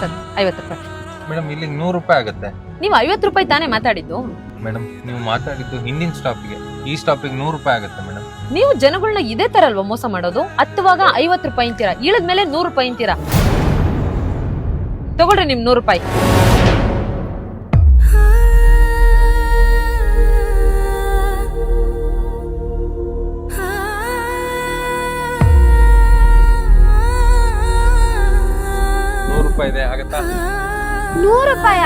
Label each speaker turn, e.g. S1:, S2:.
S1: Sir ಐವತ್ತು ರೂಪಾಯಿ. Madam ಇಲ್ಲಿ ನೂರು ರೂಪಾಯಿ ಆಗುತ್ತೆ.
S2: ನೀವು ಐವತ್ತು ರೂಪಾಯಿ ತಾನೇ ಮಾತಾಡಿದ್ದು?
S1: ಮೇಡಮ್ ನೀವು ಮಾತಾಡಿದ್ದು ಹಿಂದಿನ ಸ್ಟಾಪಿಗೆ. ಈ ಸ್ಟಾಪಿಗೆ ನೂರು ರೂಪಾಯಿ ಆಗುತ್ತೆ ಮೇಡಮ್.
S2: ನೀವು ಜನಗಳನ್ನ ಇದೇ ತರ ಅಲ್ವಾ ಮೋಸ ಮಾಡೋದು? ಹತ್ತುವಾಗ ಐವತ್ತು ರೂಪಾಯಿ ಅಂತೀರಾ ಮೇಲೆ ನೂರು ರೂಪಾಯಿ ಅಂತೀರಾ? ತಗೊಳ್ರಿ ನಿಮ್ ನೂರು ರೂಪಾಯಿ.
S1: ರೂಪಾಯಿ ಇದೆ ಆಗತ್ತಾ?
S3: ನೂರು ರೂಪಾಯ?